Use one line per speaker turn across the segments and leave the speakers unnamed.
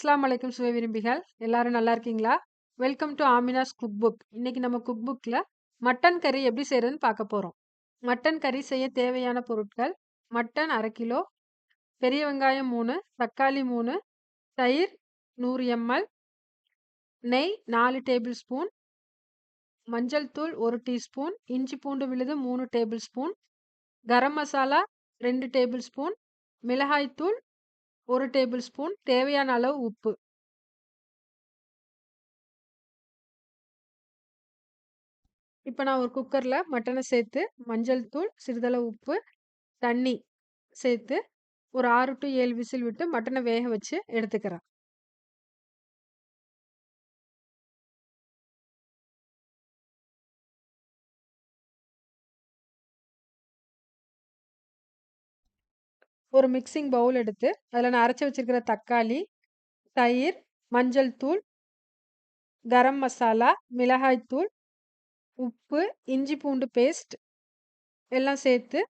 அஸ்லாம் அலைக்கும் சுவை விரும்பிகள். எல்லாரும் நல்லா இருக்கீங்களா? Welcome to Amina's cook book. இன்னைக்கு நம்ம குக் புக்கில் மட்டன் கறி எப்படி செய்கிறதுன்னு பார்க்க போகிறோம் மட்டன் கறி செய்ய தேவையான பொருட்கள்: மட்டன் அரை கிலோ, பெரிய வெங்காயம் மூணு தக்காளி மூணு தயிர் நூறு எம்.எல், நெய் நாலு டேபிள் ஸ்பூன், மஞ்சள் தூள் ஒரு டீஸ்பூன், இஞ்சி பூண்டு விழுது மூணு டேபிள் ஸ்பூன், கரம் மசாலா ரெண்டு டேபிள் ஸ்பூன், மிளகாய் தூள் 1 டேபிள் ஸ்பூன், தேவையான அளவு உப்பு. இப்போ நான் ஒரு குக்கரில் மட்டனை சேர்த்து, மஞ்சள் தூள், சிறிதளவு உப்பு, தண்ணி சேர்த்து ஒரு ஆறு டு ஏழு விசில் விட்டு மட்டனை வேக வச்சு எடுத்துக்கிறேன். ஒரு மிக்ஸிங் பவுல் எடுத்து, அதில் நான் அரைச்சி வச்சிருக்கிற தக்காளி, தயிர், மஞ்சள் தூள், கரம் மசாலா, மிளகாய் தூள், உப்பு, இஞ்சி பூண்டு பேஸ்ட் எல்லாம் சேர்த்து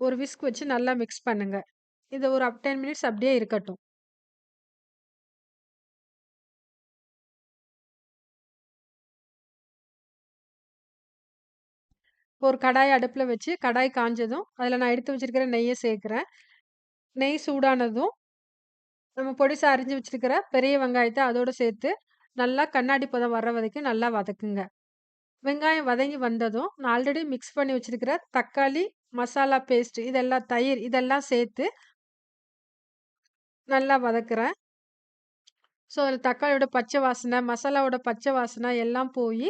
ஒரு விஸ்க் வச்சு நல்லா மிக்ஸ் பண்ணுங்கள் இது ஒரு அப் 10 மினிட்ஸ் அப்படியே இருக்கட்டும். ஒரு கடாய் அடுப்பில் வச்சு, கடாய் காஞ்சதும், அதில் நான் எடுத்து வச்சிருக்கிற நெய்யை சேர்க்குறேன் நெய் சூடானதும், நம்ம பொடிசா அரிஞ்சு வச்சிருக்கிற பெரிய வெங்காயத்தை அதோட சேர்த்து, நல்லா கண்ணாடி பதம் வர்ற வரைக்கும் நல்லா வதக்குங்க. வெங்காயம் வதங்கி வந்ததும், நான் ஆல்ரெடி மிக்ஸ் பண்ணி வச்சிருக்கிற தக்காளி, மசாலா பேஸ்ட் இதெல்லாம் தயிர் இதெல்லாம் சேர்த்து நல்லா வதக்குறேன். ஸோ, அதில் தக்காளியோட பச்சை வாசனை, மசாலாவோட பச்சை வாசனை எல்லாம் போய்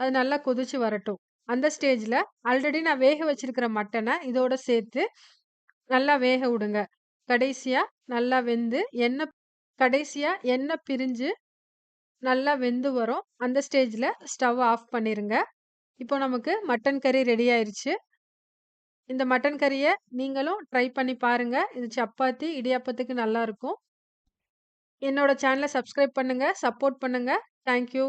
அது நல்லா கொதிச்சு வரட்டும். அந்த ஸ்டேஜில் ஆல்ரெடி நான் வேக வச்சிருக்கிற மட்டனை இதோட சேர்த்து நல்லா வேக விடுங்க. கடைசியா நல்லா வெந்து எண்ணெய் கடைசியா எண்ணெய் பிரிஞ்சு நல்லா வெந்து வரும். அந்த ஸ்டேஜ்ல ஸ்டவ் ஆஃப் பண்ணிருங்க. இப்போ நமக்கு மட்டன் கறி ரெடி ஆயிருச்சு. இந்த மட்டன் கறிய நீங்களும் ட்ரை பண்ணி பாருங்க. இது சப்பாத்தி, இடியாப்பத்துக்கு நல்லா இருக்கும். என்னோட சேனல சப்ஸ்கிரைப் பண்ணுங்க, சப்போர்ட் பண்ணுங்க. Thank you.